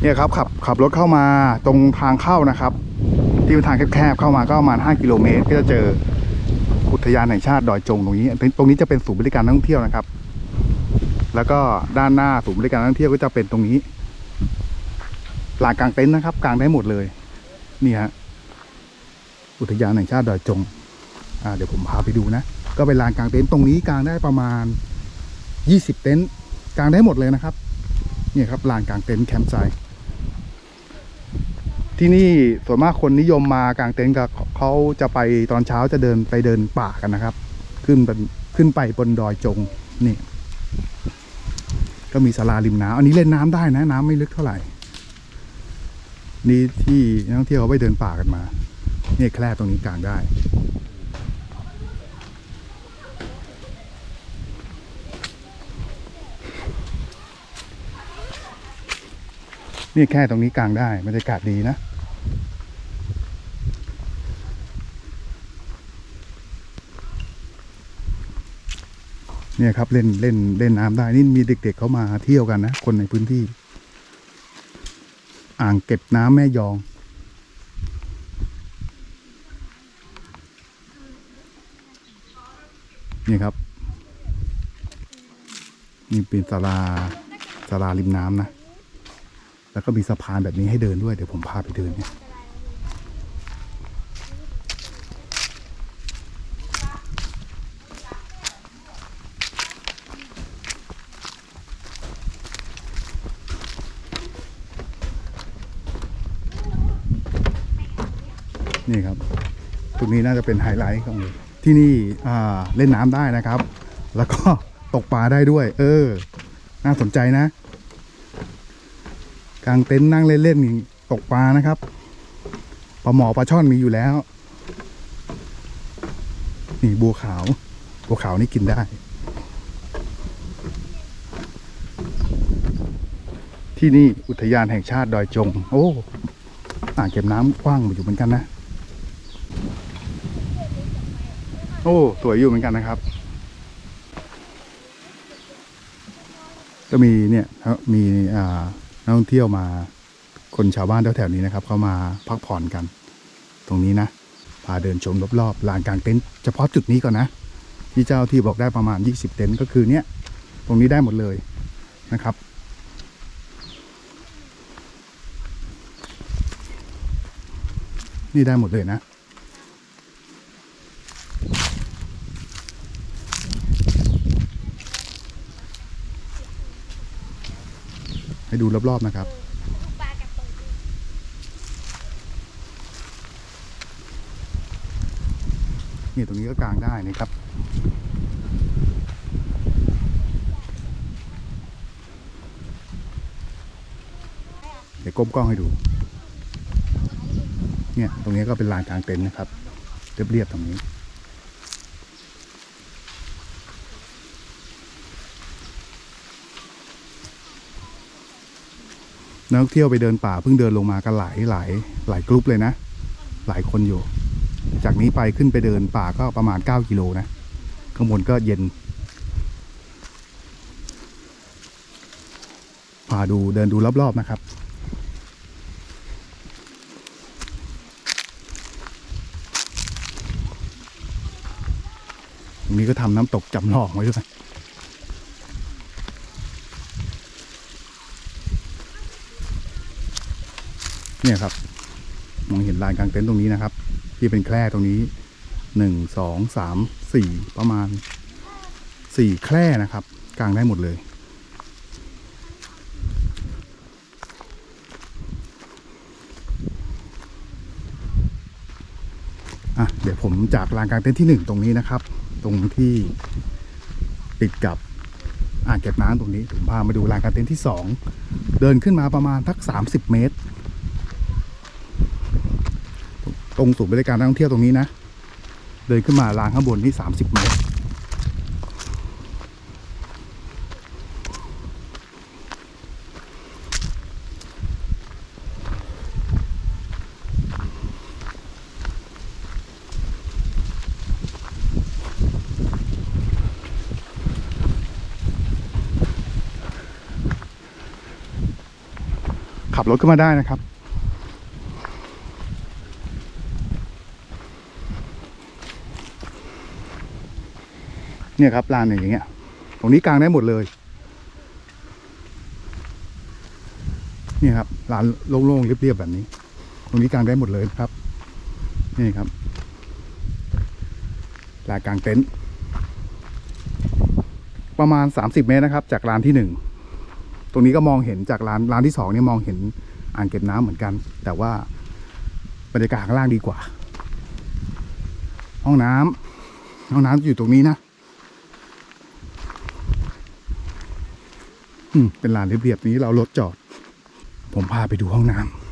เนี่ยครับขับขับรถเข้ามาตรงทางเข้านะครับ ที่เป็นทางแคบๆเข้ามาก็ประมาณ 5 กิโลเมตร ก็จะเจออุทยานแห่งชาติดอยจงตรงนี้ตรงนี้จะเป็นศูนย์บริการนักท่องเที่ยวนะครับ แล้วก็ด้านหน้าศูนย์บริการนักท่องเที่ยวก็จะเป็นตรงนี้ลานกลางเต็นท์นะครับกลางได้หมดเลย นี่ฮะอุทยานแห่งชาติดอยจง อ่าเดี๋ยวผมพาไปดูนะ ก็เป็นลานกลางเต็นท์ตรงนี้กลางได้ประมาณ 20 เต็นท์กลางได้หมดเลยนะครับ เนี่ยครับลานกลางเต็นท์แคมป์ไซต์ที่นี่ส่วนมากคนนิยมมากลางเต็นท์กับเขาจะไปตอนเช้าจะเดินไปเดินป่ากันนะครับ ขึ้นบนขึ้นไปบนดอยจงนี่ ก็มีศาลาริมน้ำอันนี้เล่นน้ำได้นะ น้ำไม่ลึกเท่าไหร่ นี่ที่นักท่องเที่ยวเขาไปเดินป่ากันมาเนี่ยแคร่ตรงนี้กลางได้ นี่แค่ตรงนี้กลางได้บรรยากาศดีนะ เนี่ยครับเล่นเล่นเล่นน้ำได้ นี่มีเด็กๆเขามาเที่ยวกันนะ คนในพื้นที่ อ่างเก็บน้ำแม่ยองนี่ครับ นี่เป็นศาลาศาลาริมน้ำนะ แล้วก็มีสะพานแบบนี้ให้เดินด้วย เดี๋ยวผมพาไปเดินเนี่ยนี่ครับตรงนี้น่าจะเป็นไฮไลท์ของที่นี่เล่นน้ำได้นะครับ แล้วก็ตกปลาได้ด้วย เออ น่าสนใจนะ กางเต็นท์นั่งเล่นๆนี่ตกปลานะครับปลาหมอปลาช่อนมีอยู่แล้ว นี่บัวขาวบัวขาวนี่กินได้ ที่นี่อุทยานแห่งชาติดอยจง โอ้อ่างเก็บน้ำกว้างอยู่เหมือนกันนะ โอ้ สวยอยู่เหมือนกันนะครับ ก็มีเนี่ยมีอ่า นักท่องเที่ยวมา คนชาวบ้านแถวๆนี้นะครับ เขามาพักผ่อนกัน ตรงนี้นะ พาเดินชมรอบๆลานกลางเต็นท์เฉพาะจุดนี้ก่อนนะ ที่เจ้าที่บอกได้ประมาณ 20 เต็นท์ก็คือเนี่ยตรงนี้ได้หมดเลยนะครับนี่ได้หมดเลยนะ ให้ดูรอบๆนะครับ นี่ตรงนี้ก็กางได้นะครับเดี๋ยวก้มกล้องให้ดู เนี่ย ตรงนี้ก็เป็นลานกลางเต็นท์นะครับ เรียบๆตรงนี้ นักท่องเที่ยวไปเดินป่าเพิ่งเดินลงมากันหลายหลายหลายกลุ่มเลยนะ หลายคนอยู่ จากนี้ไปขึ้นไปเดินป่าก็ประมาณ 9 กิโลนะ ข้างบนก็เย็น พาดูเดินดูรอบๆนะครับตรงนี้ก็ทำน้ำตกจำลองไว้ด้วย เนี่ยครับ มองเห็นลานกลางเต็นท์ตรงนี้นะครับ ที่เป็นแคร่ตรงนี้หนึ่งสองสามสี่ประมาณสี่แคร่นะครับ กลางได้หมดเลย อะ เดี๋ยวผมจากลานกลางเต็นท์ที่หนึ่งตรงนี้นะครับ ตรงที่ติดกับอ่างเก็บน้ำตรงนี้ผมพามาดูลานกลางเต็นท์ที่สองเดินขึ้นมาประมาณทักสามสิบเมตร ตรงศูนย์บริการนักท่องเที่ยวตรงนี้นะ เดินขึ้นมาลางข้างบนที่สามสิบเมตรขับรถขึ้นมาได้นะครับ เนี่ยครับลานอย่างเงี้ย ตรงนี้กลางได้หมดเลย นี่ครับลานโล่งๆเรียบๆแบบนี้ ตรงนี้กลางได้หมดเลยครับ นี่ครับลานกลางเต็นท์ประมาณ 30 เมตรนะครับ จากลานที่หนึ่งตรงนี้ก็มองเห็นจากร้านร้านที่สองเนี่ยมองเห็นอ่างเก็บน้ำเหมือนกัน แต่ว่าบรรยากาศข้างล่างดีกว่า ห้องน้ำห้องน้ำอยู่ตรงนี้นะอืม เป็นลานเรียบๆนี้เรารถจอด ผมพาไปดูห้องน้ำ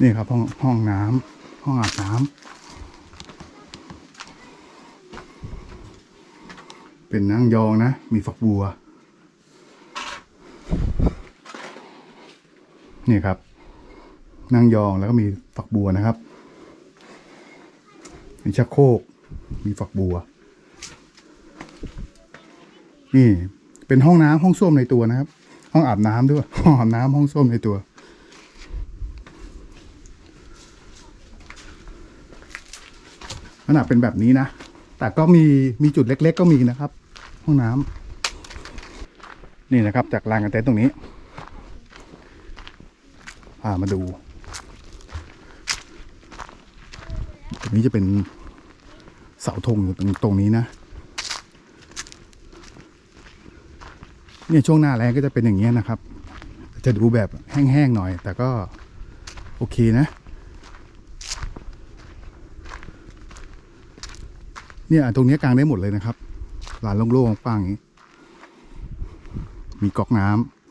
นี่ครับห้องห้องน้ำห้องอาบน้ำเป็นนั่งยองนะ มีฝักบัว นี่ครับ นั่งยองแล้วก็มีฝักบัวนะครับ มีชักโครกมีฝักบัว นี่ เป็นห้องน้ำห้องส้วมในตัวนะครับ ห้องอาบน้ำด้วย ห้องอาบน้ำห้องส้วมในตัว ขนาดเป็นแบบนี้นะ แต่ก็มีมีจุดเล็ก ๆ ก็มีนะครับ ห้องน้ำนี่นะครับ จากลานกันเต็นท์ตรงนี้ พามาดูตรงนี้จะเป็นเสาธงอยู่ตรงตรงนี้นะ เนี่ยช่วงหน้าแรงก็จะเป็นอย่างเงี้ยนะครับ จะดูแบบแห้งๆหน่อย แต่ก็โอเคนะเนี่ยตรงนี้กลางได้หมดเลยนะครับลานโล่งๆกว้างอย่างนี้ มีก๊อกน้ำ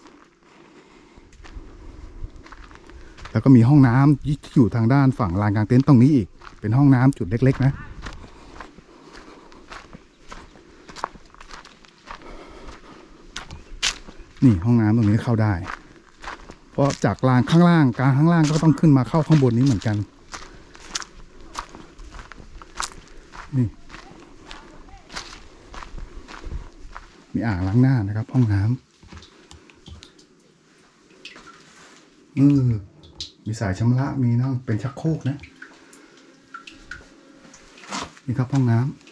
แล้วก็มีห้องน้ำที่อยู่ทางด้านฝั่งลานกลางเต็นท์ตรงนี้อีก เป็นห้องน้ำจุดเล็ก ๆ นะ นี่ห้องน้ำตรงนี้เข้าได้ เพราะจากลานข้างล่างกลางข้างล่างก็ต้องขึ้นมาเข้าข้างบนนี้เหมือนกัน นี่ มีอ่างล้างหน้านะครับ ห้องน้ำอือ มีสายชำระมีนั่งเป็นชักโครกนะ นี่ครับห้องน้ำ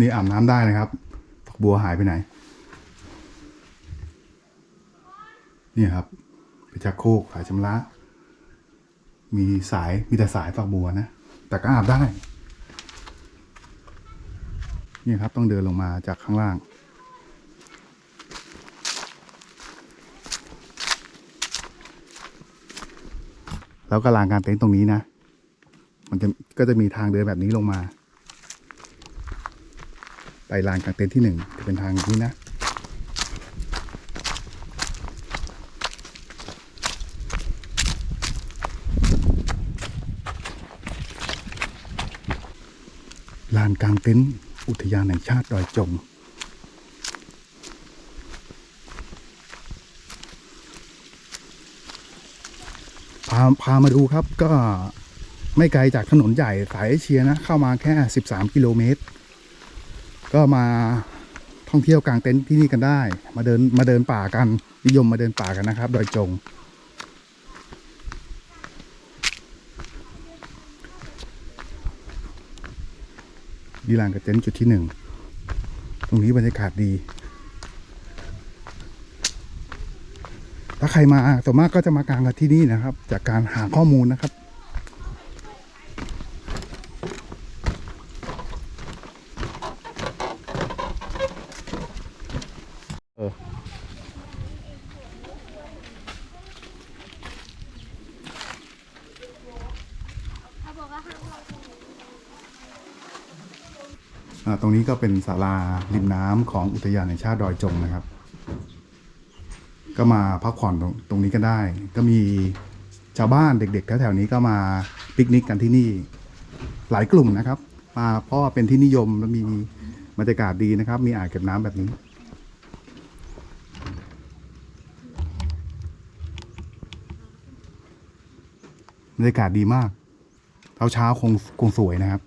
นี่อาบน้ำได้นะครับฝักบัวหายไปไหน นี่ครับเป็นชักโครกสายชำระ มีสายมีแต่สายฝักบัวนะ แต่ก็อาบได้ นี่ครับต้องเดินลงมาจากข้างล่าง แล้วก็ลานกลารเต็นท์ตรงนี้นะ มันจะก็จะมีทางเดินแบบนี้ลงมา ไปลานกลางเต็นท์ที่หนึ่งจะเป็นทางนี้นะลานกลางเต็นท์ อุทยานแห่งชาติดอยจง พาพามาดูครับก็ไม่ไกลจากถนนใหญ่สายเอเชียนะ เข้ามาแค่ 13 กิโลเมตร ก็มาท่องเที่ยวกลางเต็นท์ที่นี่กันได้ มาเดินมาเดินป่ากันนิยมมาเดินป่ากันนะครับ ดอยจง ดีลานกับเต็นท์จุดที่หนึ่งตรงนี้บรรยากาศดี ถ้าใครมาส่วนมากก็จะมากางกันที่นี่นะครับ จากการหาข้อมูลนะครับ ตรงนี้ก็เป็นศาลาริมน้ำของอุทยานแห่งชาติดอยจงนะครับ ก็มาพักผ่อนตรงตรงนี้ก็ได้ ก็มีชาวบ้านเด็กๆแถวๆนี้ก็มาปิกนิกกันที่นี่หลายกลุ่มนะครับ มาเพราะว่าเป็นที่นิยมและมีบรรยากาศดีนะครับ มีอ่างเก็บน้ำแบบนี้บรรยากาศดีมากเช้าเช้าคงคงสวยนะครับ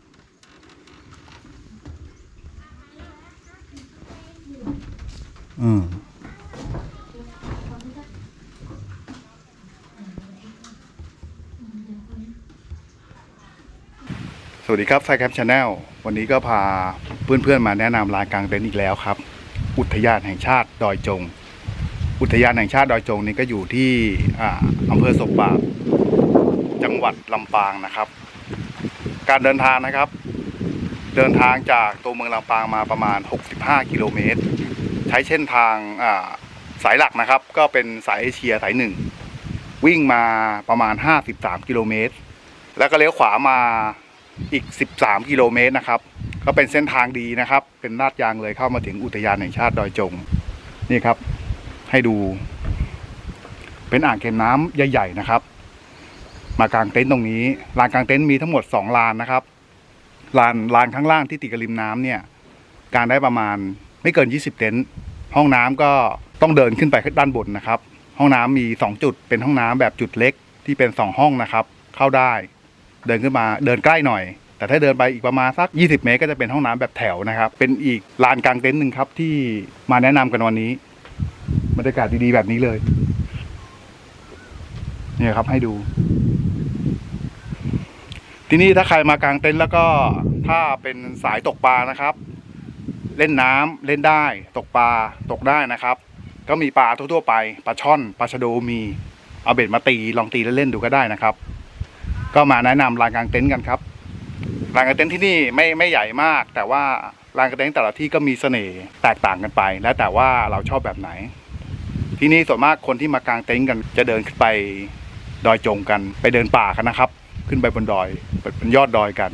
อืมสวัสดีครับไฟแคปชาแนลวันนี้ก็พาเพื่อนๆมาแนะนำลานกลางเต็นท์อีกแล้วครับ อุทยานแห่งชาติดอยจง อุทยานแห่งชาติดอยจงนี่ก็อยู่ที่อำเภอศพปาบจังหวัดลำปางนะครับ การเดินทางนะครับ เดินทางจากตัวเมืองลำปางมาประมาณ 65 กิโลเมตร ช้เส้นทางสายหลักนะครับ ก็เป็นสายเอเชียสายหนึ่งวิ่งมาประมาณ 53 กิโลเมตร แล้วก็เลี้ยวขวามาอีก 13 กิโลเมตรนะครับ ก็เป็นเส้นทางดีนะครับ เป็นลาดยางเลยเข้ามาถึงอุทยานแห่งชาติดอยจง นี่ครับ ให้ดู เป็นอ่างเก็บน้ำใหญ่ๆนะครับ มากางเต็นท์ตรงนี้ลานกางเต็นท์มีทั้งหมด 2 ลานนะครับ ลานลานข้างล่างที่ติดกับริมน้ำเนี่ย กางได้ประมาณ ไม่เกิน 20 เต็นท์ห้องน้ำก็ต้องเดินขึ้นไปด้านบนนะครับ ห้องน้ำมี 2 จุด เป็นห้องน้ำแบบจุดเล็กที่เป็น 2 ห้องนะครับ เข้าได้ เดินขึ้นมาเดินใกล้หน่อย แต่ถ้าเดินไปอีกประมาณสัก 20 เมตร ก็จะเป็นห้องน้ำแบบแถวนะครับ เป็นอีกลานกลางเต็นท์หนึ่งครับที่มาแนะนำกันวันนี้บรรยากาศดีๆแบบนี้เลยเนี่ยครับให้ดู ที่นี่ถ้าใครมากางเต็นท์แล้วก็ถ้าเป็นสายตกปลานะครับ เล่นน้ำเล่นได้ตกปลาตกได้นะครับ ก็มีปลาทั่วๆไปปลาช่อนปลาชะโดมีเอาเบ็ดมาตีลองตีเล่นๆดูก็ได้นะครับ ก็มาแนะนำลานกางเต็นท์กันครับลานกางเต็นท์ที่นี่ไม่ไม่ใหญ่มาก แต่ว่าลานกางเต็นท์แต่ละที่ก็มีเสน่ห์แตกต่างกันไป แล้วแต่ว่าเราชอบแบบไหน ที่นี่ส่วนมากคนที่มากางเต็นท์กัน จะเดินขึ้นไปดอยจงกัน ไปเดินป่ากันนะครับ ขึ้นไปบนดอยบนยอดดอยกัน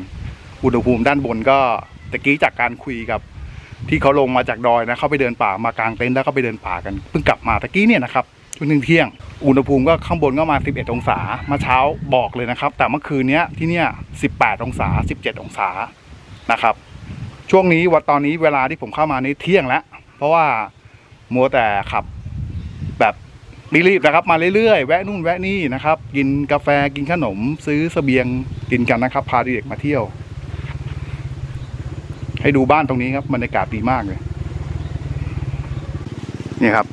อุณหภูมิด้านบนก็ตะกี้จากการคุยกับ ที่เขาลงมาจากดอยนะเขาไปเดินป่ามากางเต็นท์แล้วก็ไปเดินป่ากันเพิ่งกลับมาตะกี้เนี่ยนะครับช่วงเที่ยงอุณหภูมิก็ข้างบนก็มา 11 องศามื่อเช้าบอกเลยนะครับ แต่เมื่อคืนเนี้ยที่เนี่ย 18 องศา 17 องศานะครับ ช่วงนี้วันตอนนี้เวลาที่ผมเข้ามานี่เที่ยงแล้ว เพราะว่ามัวแต่ขับแบบรีบๆนะครับ มาเรื่อยๆ แวะนู่นแวะนี่นะครับ กินกาแฟกินขนมซื้อเสบียงกินกันนะครับ พาเด็กมาเที่ยว ให้ดูบ้านตรงนี้ครับบรรยากาศดีมากเลยนี่ครับ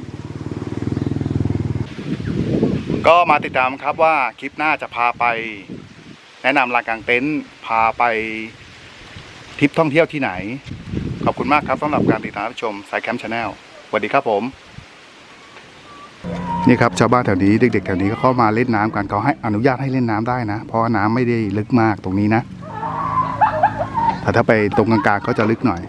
ก็มาติดตามครับว่าคลิปหน้าจะพาไป แนะนำลานกลางเต็นท์พาไปทริปท่องเที่ยวที่ไหน ขอบคุณมากครับสำหรับการติดตามรับชมสายแคมป์ชาแนลสวัสดีครับผม นี่ครับชาวบ้านแถวนี้เด็กๆแถวนี้ก็เข้ามาเล่นน้ำกันเขาให้อนุญาตให้เล่นน้ำได้นะ เพราะน้ำไม่ได้ลึกมากตรงนี้นะ แต่ถ้าไปตรงกลางๆก็จะลึกหน่อย